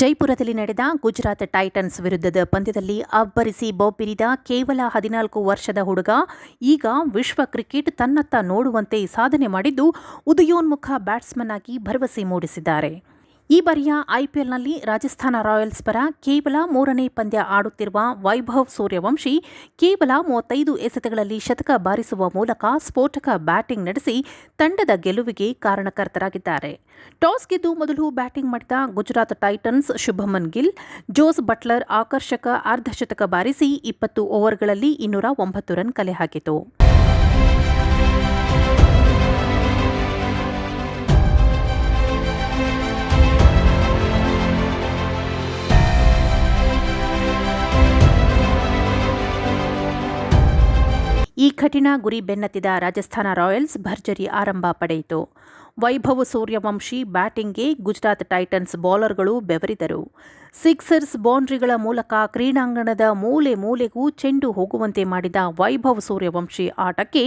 ಜೈಪುರದಲ್ಲಿ ನಡೆದ ಗುಜರಾತ್ ಟೈಟನ್ಸ್ ವಿರುದ್ಧದ ಪಂದ್ಯದಲ್ಲಿ ಅಬ್ಬರಿಸಿ ಬೊಬ್ಬಿರಿದ ಕೇವಲ ಹದಿನಾಲ್ಕು ವರ್ಷದ ಹುಡುಗ, ಈಗ ವಿಶ್ವ ಕ್ರಿಕೆಟ್ ತನ್ನತ್ತ ನೋಡುವಂತೆ ಸಾಧನೆ ಮಾಡಿದ್ದು, ಉದಯೋನ್ಮುಖ ಬ್ಯಾಟ್ಸ್ಮನ್ ಆಗಿ ಭರವಸೆ ಮೂಡಿಸಿದ್ದಾರೆ. ಈ ಬಾರಿಯ ಐಪಿಎಲ್ನಲ್ಲಿ ರಾಜಸ್ಥಾನ ರಾಯಲ್ಸ್ ಪರ ಕೇವಲ ಮೂರನೇ ಪಂದ್ಯ ಆಡುತ್ತಿರುವ ವೈಭವ್ ಸೂರ್ಯವಂಶಿ ಕೇವಲ ಮೂವತ್ತೈದು ಎಸೆತಗಳಲ್ಲಿ ಶತಕ ಬಾರಿಸುವ ಮೂಲಕ ಸ್ಫೋಟಕ ಬ್ಯಾಟಿಂಗ್ ನಡೆಸಿ ತಂಡದ ಗೆಲುವಿಗೆ ಕಾರಣಕರ್ತರಾಗಿದ್ದಾರೆ. ಟಾಸ್ ಗೆದ್ದು ಮೊದಲು ಬ್ಯಾಟಿಂಗ್ ಮಾಡಿದ Gujarat Titans Shubman Gill, Jos Buttler ಆಕರ್ಷಕ ಅರ್ಧಶತಕ ಬಾರಿಸಿ ಇಪ್ಪತ್ತು ಓವರ್ಗಳಲ್ಲಿ ಇನ್ನೂರ ಒಂಬತ್ತು ರನ್ ಕಲೆ ಹಾಕಿತು. ಕಠಿಣ ಗುರಿ ಬೆನ್ನತ್ತಿದ ರಾಜಸ್ಥಾನ ರಾಯಲ್ಸ್ ಭರ್ಜರಿ ಆರಂಭ ಪಡೆಯಿತು. ವೈಭವ್ ಸೂರ್ಯವಂಶಿ ಬ್ಯಾಟಿಂಗ್ಗೆ ಗುಜರಾತ್ ಟೈಟನ್ಸ್ ಬೌಲರ್ಗಳು ಬೆವರಿದರು. ಸಿಕ್ಸರ್ಸ್ ಬೌಂಡ್ರಿಗಳ ಮೂಲಕ ಕ್ರೀಡಾಂಗಣದ ಮೂಲೆ ಮೂಲೆಗೂ ಚೆಂಡು ಹೋಗುವಂತೆ ಮಾಡಿದ ವೈಭವ್ ಸೂರ್ಯವಂಶಿ ಆಟಕ್ಕೆ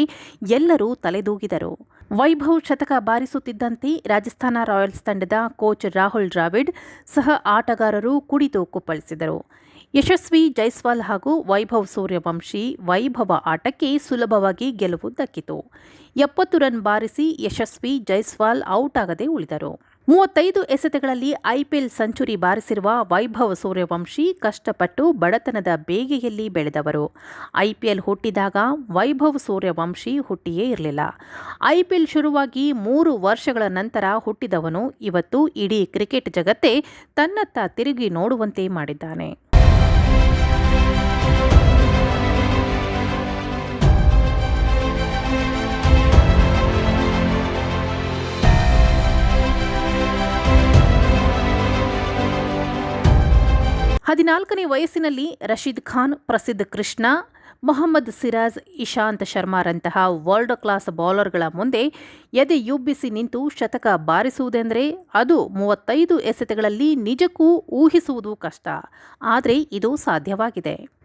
ಎಲ್ಲರೂ ತಲೆದೂಗಿದರು. ವೈಭವ್ ಶತಕ ಬಾರಿಸುತ್ತಿದ್ದಂತೆ ರಾಜಸ್ಥಾನ ರಾಯಲ್ಸ್ ತಂಡದ ಕೋಚ್ ರಾಹುಲ್ ದ್ರಾವಿಡ್ ಸಹ ಆಟಗಾರರು ಕುಡಿದು ಕುಪ್ಪಳಿಸಿದರು. ಯಶಸ್ವಿ ಜೈಸ್ವಾಲ್ ಹಾಗೂ ವೈಭವ್ ಸೂರ್ಯವಂಶಿ ವೈಭವ ಆಟಕ್ಕೆ ಸುಲಭವಾಗಿ ಗೆಲುವು ದಕ್ಕಿತು ಎಪ್ಪತ್ತು ರನ್ ಬಾರಿಸಿ ಯಶಸ್ವಿ ಜೈಸ್ವಾಲ್ ಔಟ್ ಆಗದೆ ಉಳಿದರು. ಮೂವತ್ತೈದು ಎಸೆತಗಳಲ್ಲಿ ಐಪಿಎಲ್ ಸೆಂಚುರಿ ಬಾರಿಸಿರುವ ವೈಭವ ಸೂರ್ಯವಂಶಿ ಕಷ್ಟಪಟ್ಟು ಬಡತನದ ಬೇಗೆಯಲ್ಲಿ ಬೆಳೆದವರು. ಐಪಿಎಲ್ ಹುಟ್ಟಿದಾಗ ವೈಭವ್ ಸೂರ್ಯವಂಶಿ ಹುಟ್ಟಿಯೇ ಇರಲಿಲ್ಲ. ಐಪಿಎಲ್ ಶುರುವಾಗಿ ಮೂರು ವರ್ಷಗಳ ನಂತರ ಹುಟ್ಟಿದವನು. ಇವತ್ತು ಇಡೀ ಕ್ರಿಕೆಟ್ ಜಗತ್ತೇ ತನ್ನತ್ತ ತಿರುಗಿ ನೋಡುವಂತೆ ಮಾಡಿದ್ದಾನೆ. ಹದಿನಾಲ್ಕನೇ ವಯಸ್ಸಿನಲ್ಲಿ ರಶೀದ್ ಖಾನ್ ಪ್ರಸಿದ್ಧ ಕೃಷ್ಣ, ಮೊಹಮ್ಮದ್ ಸಿರಾಜ್, ಇಶಾಂತ್ ಶರ್ಮಾರಂತಹ ವರ್ಲ್ಡ್ ಕ್ಲಾಸ್ ಬೌಲರ್ಗಳ ಮುಂದೆ ಎದೆಯುಬ್ಬಿಸಿ ನಿಂತು ಶತಕ ಬಾರಿಸುವುದೆಂದರೆ ಅದು ಮೂವತ್ತೈದು ಎಸೆತಗಳಲ್ಲಿ ನಿಜಕ್ಕೂ ಊಹಿಸುವುದು ಕಷ್ಟ. ಆದರೆ ಇದು ಸಾಧ್ಯವಾಗಿದೆ.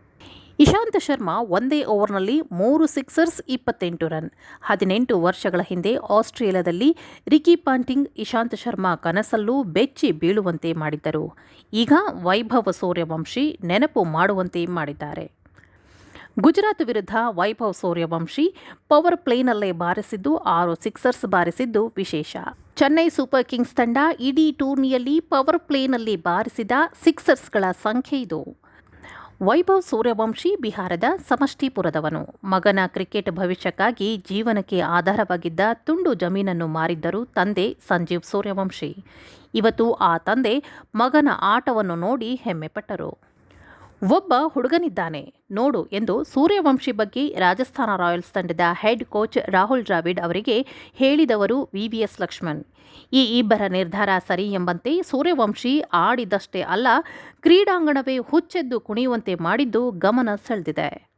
ಇಶಾಂತ್ ಶರ್ಮಾ ಒಂದೇ ಓವರ್ನಲ್ಲಿ ಮೂರು ಸಿಕ್ಸರ್ಸ್, ಇಪ್ಪತ್ತೆಂಟು ರನ್. ಹದಿನೆಂಟು ವರ್ಷಗಳ ಹಿಂದೆ ಆಸ್ಟ್ರೇಲಿಯಾದಲ್ಲಿ ರಿಕಿ ಪಾಂಟಿಂಗ್, ಇಶಾಂತ್ ಶರ್ಮಾ ಕನಸಲ್ಲೂ ಬೆಚ್ಚಿ ಬೀಳುವಂತೆ ಮಾಡಿದ್ದರು. ಈಗ ವೈಭವ ಸೂರ್ಯವಂಶಿ ನೆನಪು ಮಾಡುವಂತೆ ಮಾಡಿದ್ದಾರೆ. ಗುಜರಾತ್ ವಿರುದ್ಧ ವೈಭವ್ ಸೂರ್ಯವಂಶಿ ಪವರ್ ಪ್ಲೇನಲ್ಲೇ ಬಾರಿಸಿದ್ದು, ಆರು ಸಿಕ್ಸರ್ಸ್ ಬಾರಿಸಿದ್ದು ವಿಶೇಷ. ಚೆನ್ನೈ ಸೂಪರ್ ಕಿಂಗ್ಸ್ ತಂಡ ಇಡೀ ಟೂರ್ನಿಯಲ್ಲಿ ಪವರ್ ಪ್ಲೇನಲ್ಲಿ ಬಾರಿಸಿದ ಸಿಕ್ಸರ್ಸ್ಗಳ ಸಂಖ್ಯೆ ಇದು. ವೈಭವ್ ಸೂರ್ಯವಂಶಿ ಬಿಹಾರದ ಸಮಷ್ಟಿಪುರದವನು. ಮಗನ ಕ್ರಿಕೆಟ್ ಭವಿಷ್ಯಕ್ಕಾಗಿ ಜೀವನಕ್ಕೆ ಆಧಾರವಾಗಿದ್ದ ತುಂಡು ಜಮೀನನ್ನು ಮಾರಿದ್ದರು ತಂದೆ ಸಂಜೀವ್ ಸೂರ್ಯವಂಶಿ. ಇವತ್ತು ಆ ತಂದೆ ಮಗನ ಆಟವನ್ನು ನೋಡಿ ಹೆಮ್ಮೆಪಟ್ಟರು. ಒಬ್ಬ ಹುಡುಗನಿದ್ದಾನೆ. ನೋಡು ಎಂದು ಸೂರ್ಯವಂಶಿ ಬಗ್ಗೆ ರಾಜಸ್ಥಾನ ರಾಯಲ್ಸ್ ತಂಡದ ಹೆಡ್ ಕೋಚ್ ರಾಹುಲ್ ದ್ರಾವಿಡ್ ಅವರಿಗೆ ಹೇಳಿದವರು ವಿವಿಎಸ್ ಲಕ್ಷ್ಮಣ್. ಈ ಇಬ್ಬರ ನಿರ್ಧಾರ ಸರಿ ಎಂಬಂತೆ ಸೂರ್ಯವಂಶಿ ಆಡಿದಷ್ಟೇ ಅಲ್ಲ, ಕ್ರೀಡಾಂಗಣವೇ ಹುಚ್ಚೆದ್ದು ಕುಣಿಯುವಂತೆ ಮಾಡಿದ್ದು ಗಮನ ಸೆಳೆದಿದೆ.